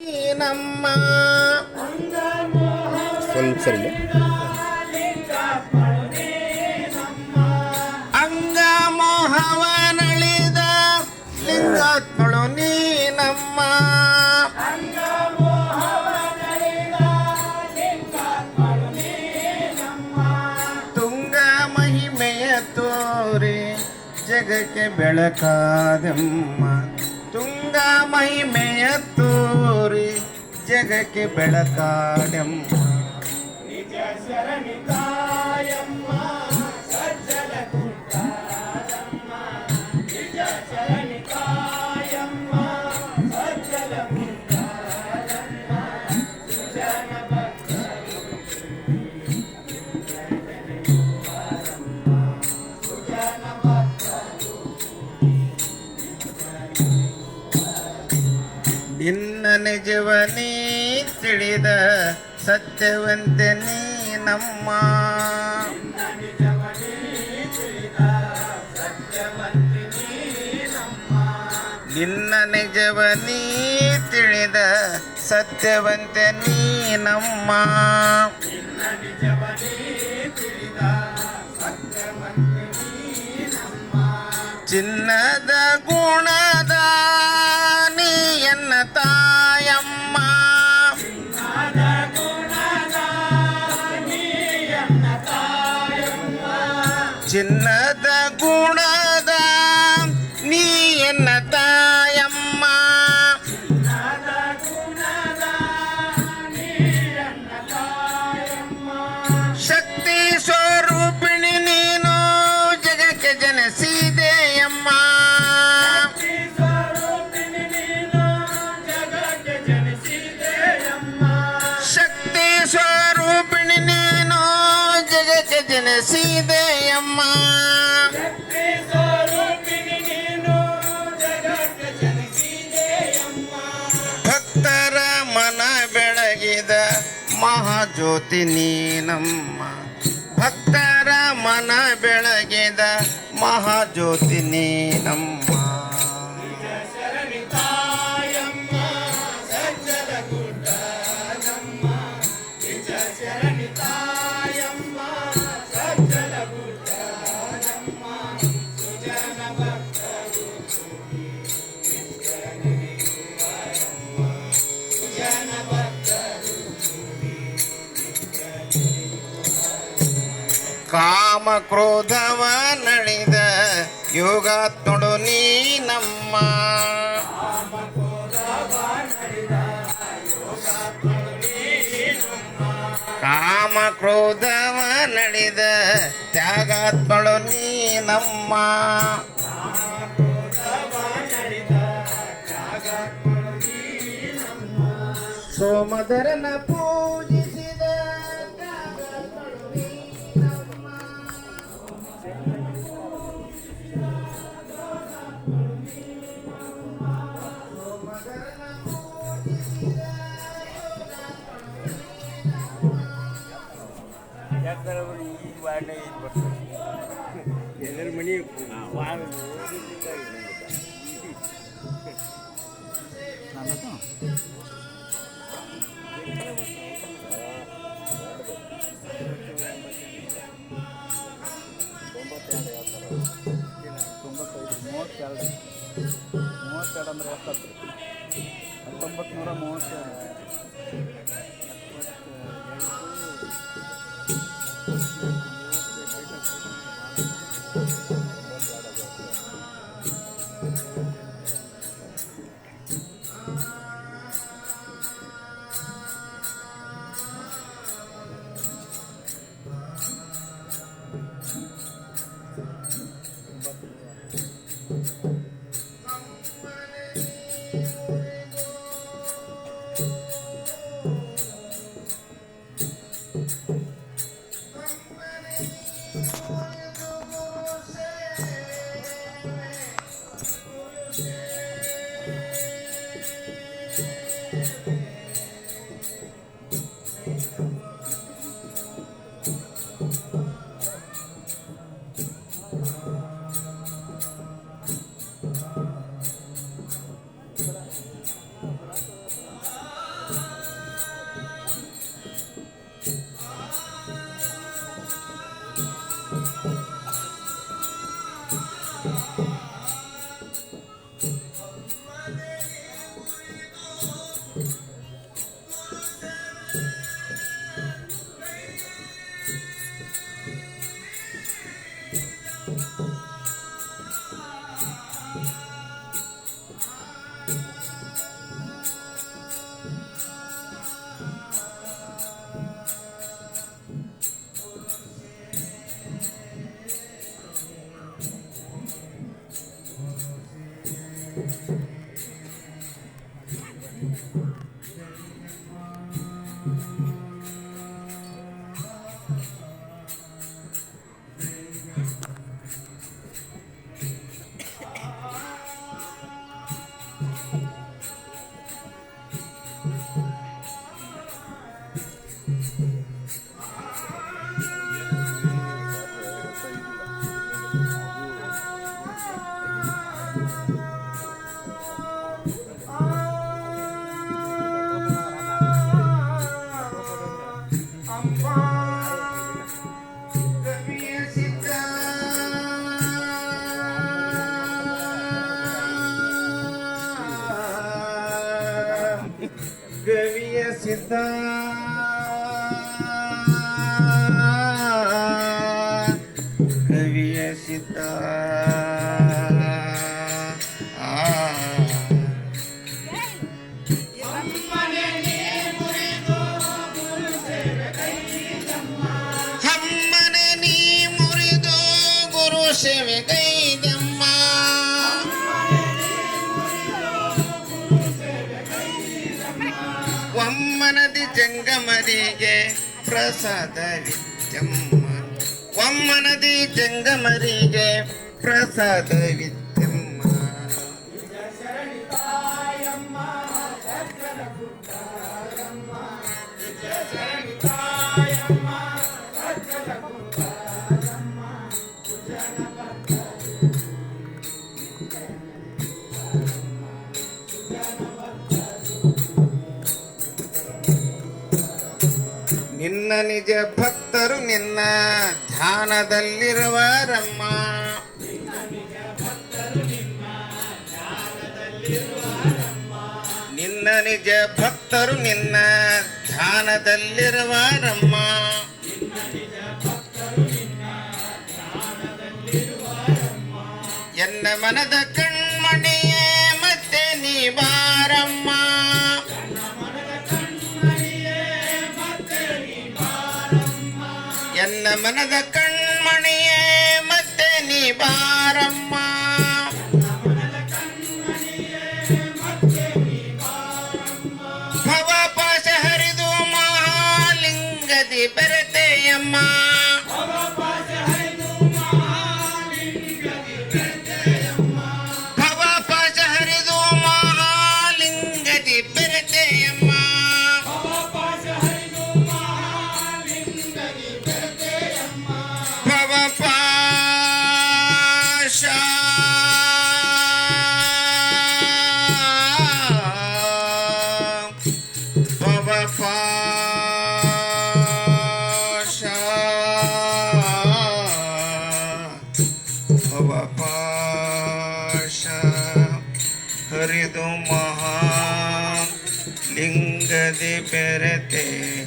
ನಮ್ಮ ಸ್ವಲ್ಪ ಸರಿ ಅಂಗ ಮೋಹವನಳಿದ ಲಿಂಗಾತ್ಮಳು ನೀ ನಮ್ಮ ತುಂಗ ಮಹಿಮೆಯ ತೋರಿ ಜಗಕ್ಕೆ ಬೆಳಕಾದಮ್ಮ. ತುಂಗ ಮಹಿಮೆಯ ತೋರಿ ಜಗಕ್ಕೆ ಬೆಳಕಾದಮ್ಮ ನಿನ್ನ ನಿಜವನೇ ತಿಳಿದ ಸತ್ಯವಂತೆ ನೀ ನಮ್ಮ ನಿನ್ನ ನಿಜವನೇ ತಿಳಿದ ಸತ್ಯವಂತೆ ನೀ ನಮ್ಮ ಚಿನ್ನದ ಗುಣದ ಜನಸಿದೆಯಮ್ಮ ಭಕ್ತರ ಮನ ಬೆಳಗಿದ ಮಹಾಜ್ಯೋತಿ ನೀನಮ್ಮ. ಭಕ್ತರ ಮನ ಬೆಳಗಿದ ಮಹಾಜ್ಯೋತಿ ನೀನಮ್ಮ. ಕಾಮ ಕ್ರೋಧವ ನಳಿದ ಯೋಗಾತ್ಮಡು ನೀ ನಮ್ಮ. ಕಾಮ ಕ್ರೋಧವ ನಳಿದ ತ್ಯಾಗಾತ್ಮಳು ನೀ ನಮ್ಮ. ಸೋಮದರನ ಪೂಜಿಸಿದ 完了。கவிய சித்தா. ಒಮ್ಮನದಿ ಜಂಗಮರಿಗೆ ಪ್ರಸಾದವಿತ್ತಮ್ಮ ಒಮ್ಮನದಿ ಜಂಗಮರಿಗೆ ಪ್ರಸಾದವಿತ್ತಮ್ಮ ನಿನ್ನ ನಿಜ ಭಕ್ತರು ನಿನ್ನ ಧ್ಯಾನದಲ್ಲಿರುವರಮ್ಮ ನಿನ್ನ ನಿಜ ಭಕ್ತರು ನಿನ್ನ ಧ್ಯಾನದಲ್ಲಿರುವರಮ್ಮ ಎನ್ನ ಮನದ ಕಣ್ಮಣಿಯೇ ಮನದ ಕಣ್ಮಣಿಯೇ ಮತ್ತೆ ನೀ ಬಾರಮ್ಮ ಭವ ಪಾಶ ಹರಿದು ಮಹಾಲಿಂಗದಿ ಬೆರೆತೆಯಮ್ಮ de verte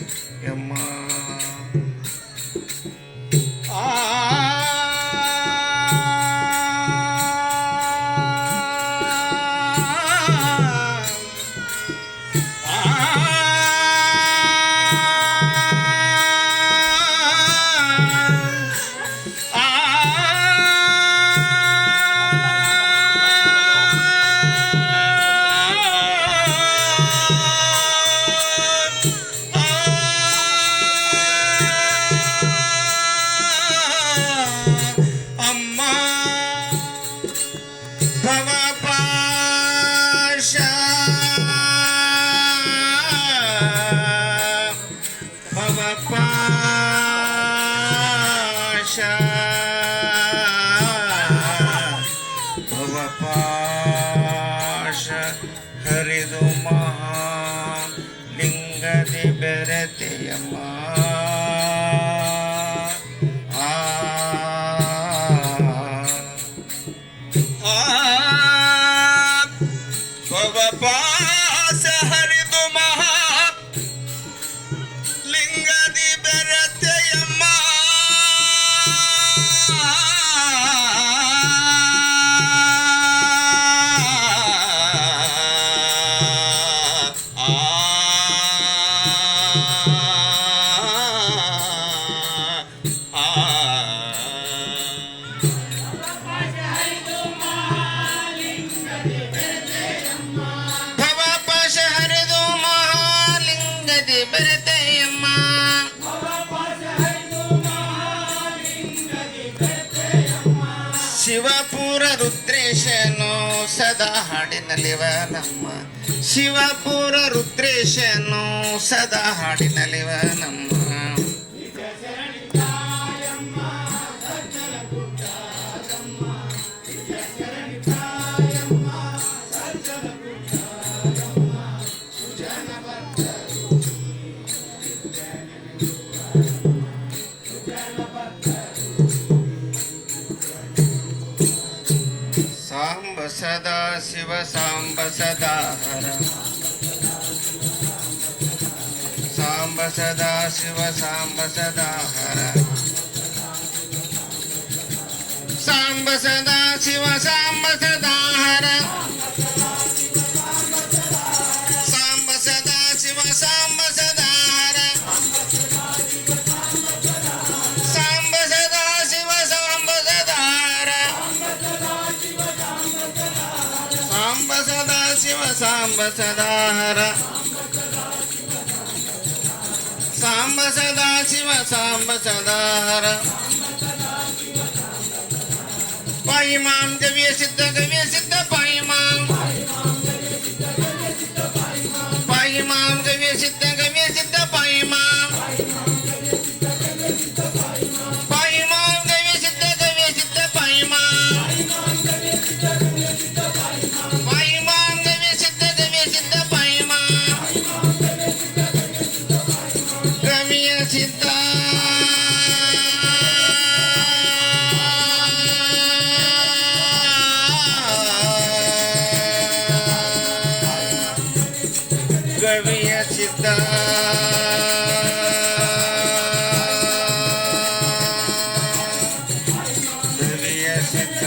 Bye-bye. ರುದ್ರೇಶನು ಸದಾ ಹಾಡಿನಲ್ಲಿವ ನಮ್ಮ ಶಿವಪುರ ರುದ್ರೇಶನು ಸದಾ ಹಾಡಿನಲ್ಲಿವ ನಮ್ಮ शिव साम्ब सदा हर साम्ब सदा शिव साम्ब सदा हर साम्ब सदा शिव साम्ब सदा हर சாம்ப சதாஹர சாம்ப சதா சிவ சாம்ப சதாஹர பாயிமாம் கவிய சித்த கவிய சித்த பாயிமாம் பாயிமாம் கவிய சித்த